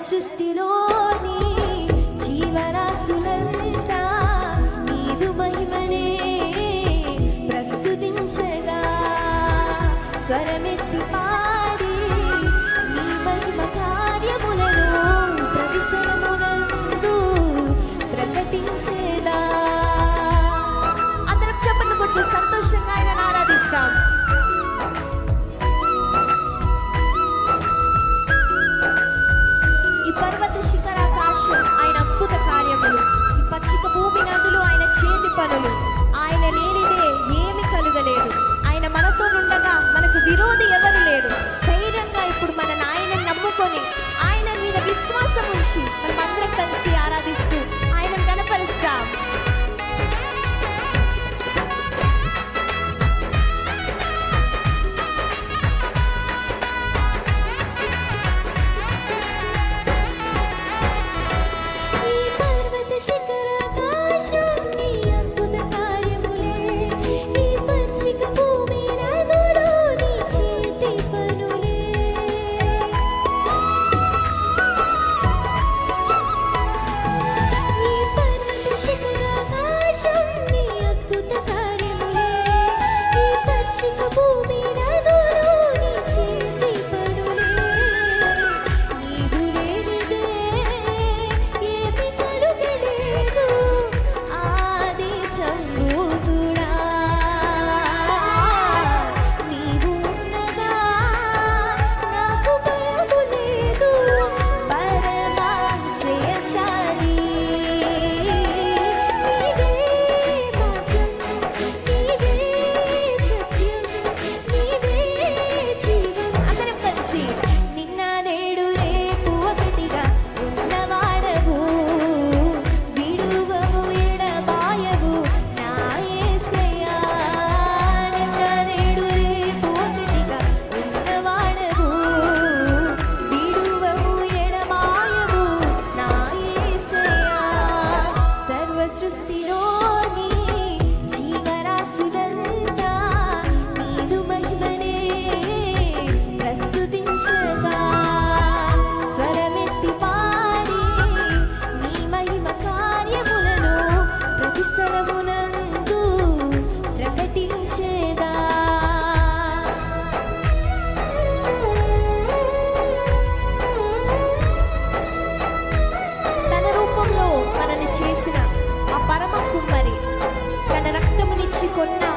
sustino పనులు ఆయన చేతి పనులు. ఆయన లేనిదే ఏమి కలుగలేదు. ఆయన మనతో ఉండగా మనకు విరోధి ఎవరు లేరు. con.